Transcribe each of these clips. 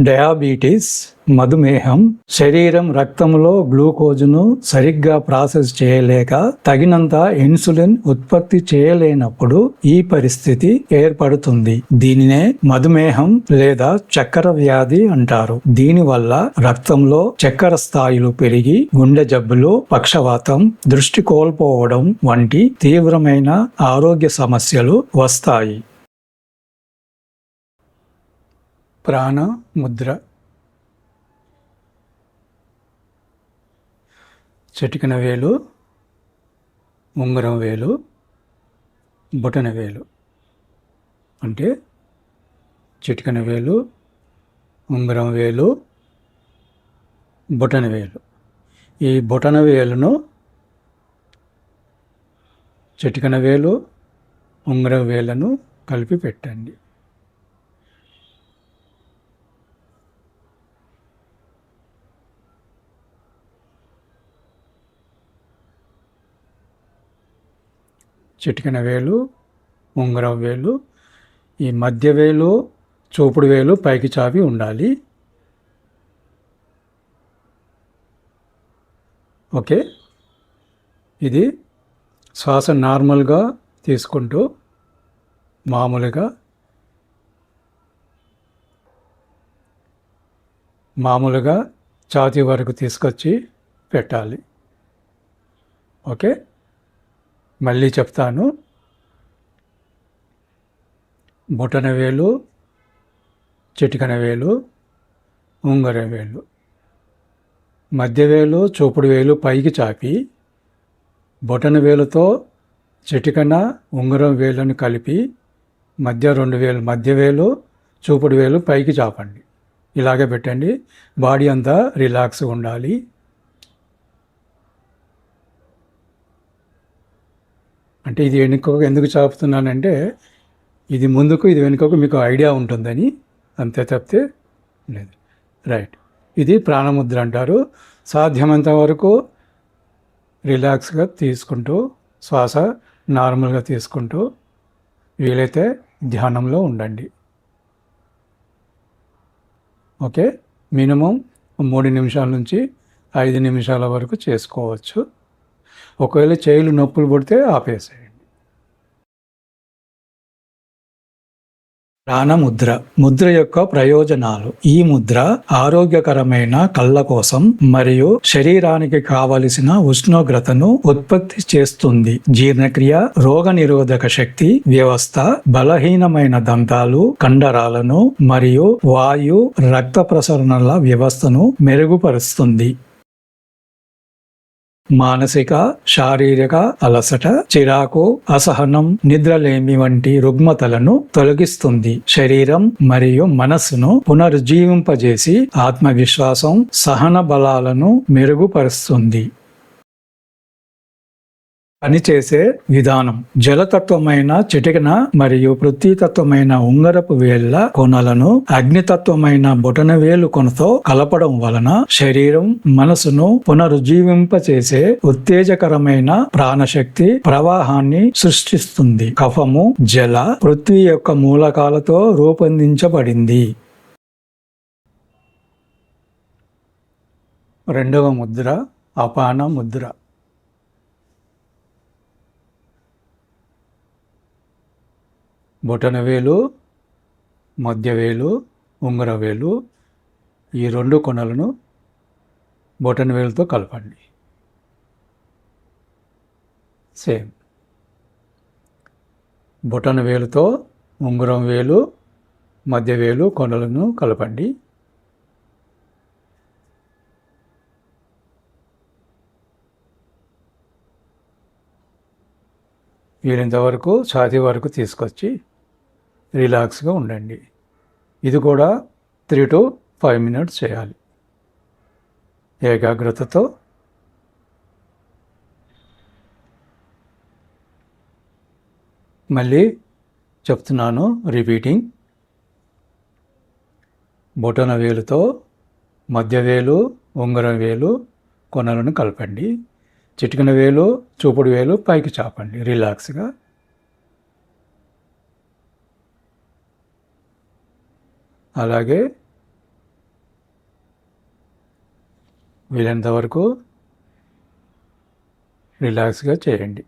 Diabetes మధుమేహం శరీరం రక్తంలో గ్లూకోజ్ను సరిగ్గా ప్రాసెస్ చేయలేక తగినంత ఇన్సులిన్ ఉత్పత్తి చేయలేనప్పుడు ఈ పరిస్థితి ఏర్పడుతుంది. దీనినే మధుమేహం లేదా చక్కెర వ్యాధి అంటారు. దీనివల్ల రక్తంలో చక్కెర స్థాయిలు పెరిగి గుండె జబ్బులు పక్షవాతం దృష్టి కోల్పోవడం వంటి తీవ్రమైన ఆరోగ్య సమస్యలు వస్తాయి. ప్రాణ ముద్ర. చటికన వేలు ఉంగరం వేలు బొటన వేలు. అంటే చిటికన వేలు ఉంగరం వేలు బొటన వేలు. ఈ బొటన వేలును చిటికన వేలు ఉంగరం వేలను కలిపి పెట్టండి. చిటికిన వేలు ఉంగరం వేలు ఈ మధ్య వేలు చూపుడు వేలు పైకి చావి ఉండాలి. ఓకే? ఇది శ్వాస నార్మల్గా తీసుకుంటూ మామూలుగా మామూలుగా ఛాతీ వరకు తీసుకొచ్చి పెట్టాలి. ఓకే? మళ్ళీ చెప్తాను. బొటన వేలు చిటికన వేలు ఉంగరం వేలు. మధ్య వేలు చూపుడు వేలు పైకి చాపి బొటన వేలుతో చిటికన ఉంగరం వేలను కలిపి మధ్య రెండు వేలు మధ్య వేలు చూపుడు వేలు పైకి చాపండి. ఇలాగే పెట్టండి. బాడీ అంతా రిలాక్స్గా ఉండాలి. అంటే ఇది వెనుకకు ఎందుకు చాపుతున్నానంటే ఇది ముందుకు ఇది వెనుకకు మీకు ఐడియా ఉంటుందని అంతే తప్పితే లేదు. రైట్. ఇది ప్రాణముద్ర అంటారు. సాధ్యమంత వరకు రిలాక్స్గా తీసుకుంటూ శ్వాస నార్మల్గా తీసుకుంటూ వీలైతే ధ్యానంలో ఉండండి. ఓకే? మినిమం మూడు నిమిషాల నుంచి ఐదు నిమిషాల వరకు చేసుకోవచ్చు. ఒకవేళ చేయిలు నొప్పులు పుడితే ఆపేసేయండి. ప్రాణముద్ర. ముద్ర యొక్క ప్రయోజనాలు. ఈ ముద్ర ఆరోగ్యకరమైన కళ్ళ కోసం మరియు శరీరానికి కావలసిన ఉష్ణోగ్రతను ఉత్పత్తి చేస్తుంది. జీర్ణక్రియ రోగ నిరోధక శక్తి వ్యవస్థ బలహీనమైన దంతాలు కండరాలను మరియు వాయు రక్త ప్రసరణల వ్యవస్థను మెరుగుపరుస్తుంది. మానసిక శారీరక అలసట చిరాకు అసహనం నిద్రలేమి వంటి రుగ్మతలను తొలగిస్తుంది. శరీరం మరియు మనస్సును పునరుజ్జీవింపజేసి ఆత్మవిశ్వాసం సహన బలాలను మెరుగుపరుస్తుంది. పనిచేసే విధానం. జలతత్వమైన చిటికన మరియు పృథ్వీతత్వమైన ఉంగరపు వేళ్ళ కొనలను అగ్నితత్వమైన బొటన వేలు కొనతో కలపడం వలన శరీరం మనసును పునరుజ్జీవింపచేసే ఉత్తేజకరమైన ప్రాణశక్తి ప్రవాహాన్ని సృష్టిస్తుంది. కఫము జల పృథ్వీ యొక్క మూలకాలతో రూపొందించబడింది. రెండవ ముద్ర అపాన ముద్ర. బొటనవేలు మధ్యవేలు ఉంగరవేలు ఈ రెండు కొనలను బొటనవేలుతో కలపండి. సేమ్ బొటనవేలుతో ఉంగరం వేలు మధ్యవేలు కొనలను కలపండి. వీలైనంత వరకు ఛాతీ వరకు తీసుకొచ్చి రిలాక్స్గా ఉండండి. ఇది కూడా త్రీ టు ఫైవ్ మినిట్స్ చేయాలి. ఏకాగ్రతతో మళ్ళీ చెప్తున్నాను రిపీటింగ్. బొటన వేలుతో మధ్య వేలు ఉంగరం వేలు కొనలను కలపండి. చిటికిన వేలు చూపుడు వేలు పైకి చాపండి రిలాక్స్గా. అలాగే వీలైనంత వరకు రిలాక్స్గా చేయండి.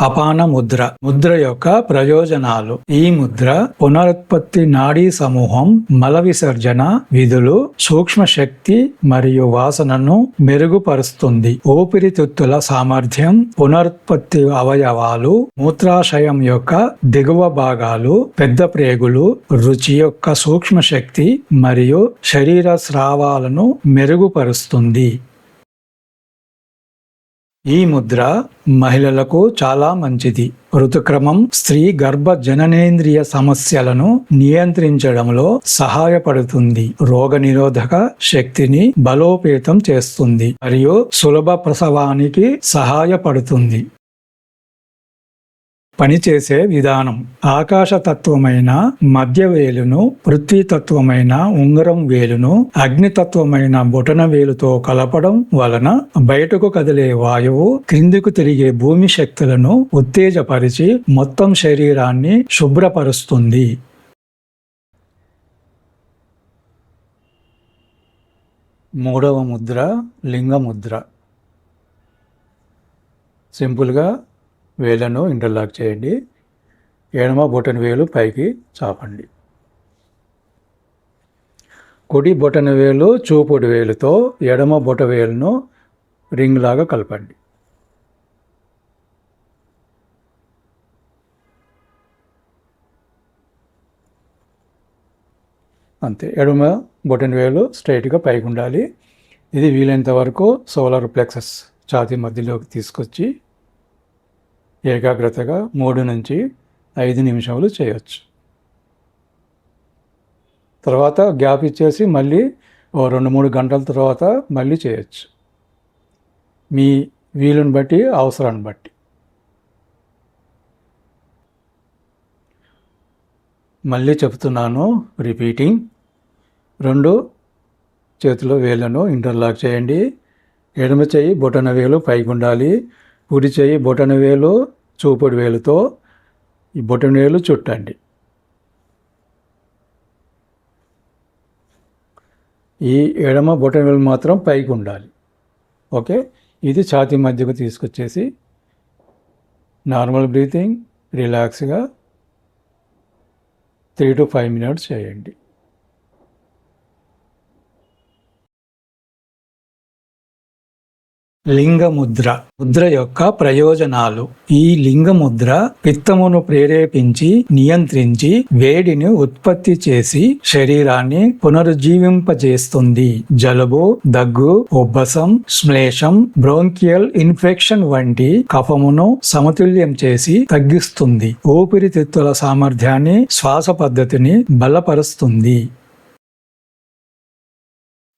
అపాన ముద్ర. ముద్ర యొక్క ప్రయోజనాలు. ఈ ముద్ర పునరుత్పత్తి నాడీ సమూహం మల విసర్జన విధులు సూక్ష్మ శక్తి మరియు వాసనను మెరుగుపరుస్తుంది. ఊపిరితిత్తుల సామర్థ్యం పునరుత్పత్తి అవయవాలు మూత్రాశయం యొక్క దిగువ భాగాలు పెద్ద ప్రేగులు రుచి యొక్క సూక్ష్మ శక్తి మరియు శరీర స్రావాలను మెరుగుపరుస్తుంది. ఈ ముద్ర మహిళలకు చాలా మంచిది. ఋతుక్రమం స్త్రీ గర్భ జననేంద్రియ సమస్యలను నియంత్రించడంలో సహాయపడుతుంది. రోగ నిరోధక శక్తిని బలోపేతం చేస్తుంది మరియు సులభ ప్రసవానికి సహాయపడుతుంది. పనిచేసే విధానం. ఆకాశతత్వమైన మధ్య వేలును పృథ్వీతత్వమైన ఉంగరం వేలును అగ్నితత్వమైన బొటన వేలుతో కలపడం వలన బయటకు కదిలే వాయువు క్రిందికు తిరిగే భూమి శక్తులను ఉత్తేజపరిచి మొత్తం శరీరాన్ని శుభ్రపరుస్తుంది. మూడవ ముద్ర లింగముద్ర. సింపుల్గా వేలను ఇంటర్లాక్ చేయండి. ఎడమ బొటన వేలు పైకి చాపండి. కుడి బొటన వేలు చూపుడు వేలుతో ఎడమ బొట వేలును రింగ్ లాగా కలపండి. అంతే ఎడమ బొటన వేలు స్ట్రైట్గా పైకి ఉండాలి. ఇది వీలైనంత వరకు సోలార్ ప్లెక్సస్ ఛాతీ మధ్యలోకి తీసుకొచ్చి ఏకాగ్రతగా మూడు నుంచి ఐదు నిమిషాలు చేయొచ్చు. తర్వాత గ్యాప్ ఇచ్చేసి మళ్ళీ ఓ రెండు మూడు గంటల తర్వాత మళ్ళీ చేయొచ్చు. మీ వీలుని బట్టి అవసరాన్ని బట్టి. మళ్ళీ చెప్తున్నాను రిపీటింగ్. రెండు చేతిలో వేలను ఇంటర్లాక్ చేయండి. ఎడమ చేయి బొటన వేలు పైకి ఉండాలి కుడి చేయి బొటన వేలు చూపుడు వేలుతో ఈ బొటన వేలు చుట్టండి. ఈ ఎడమ బొటన వేలు మాత్రం పైకి ఉండాలి. ఓకే? ఇది ఛాతీ మధ్యకు తీసుకొచ్చేసి నార్మల్ బ్రీతింగ్ రిలాక్స్గా త్రీ టు ఫైవ్ మినిట్స్ చేయండి. లింగముద్ర. ముద్ర యొక్క ప్రయోజనాలు. ఈ లింగముద్ర పిత్తమును ప్రేరేపించి నియంత్రించి వేడిని ఉత్పత్తి చేసి శరీరాన్ని పునరుజ్జీవింపజేస్తుంది. జలుబు దగ్గు ఉబ్బసం శ్లేషం బ్రోంకియల్ ఇన్ఫెక్షన్ వంటి కఫమును సమతుల్యం చేసి తగ్గిస్తుంది. ఊపిరితిత్తుల సామర్థ్యాన్ని శ్వాస పద్ధతిని బలపరుస్తుంది.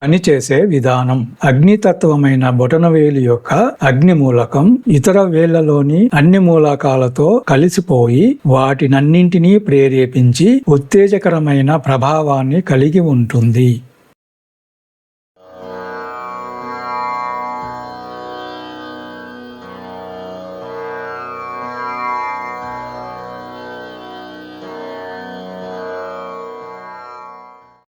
పనిచేసే విధానం. అగ్నితత్వమైన బొటనవేలు యొక్క అగ్ని మూలకం ఇతర వేళ్ళలోని అన్ని మూలకాలతో కలిసిపోయి వాటినన్నింటినీ ప్రేరేపించి ఉత్తేజకరమైన ప్రభావాన్ని కలిగి ఉంటుంది.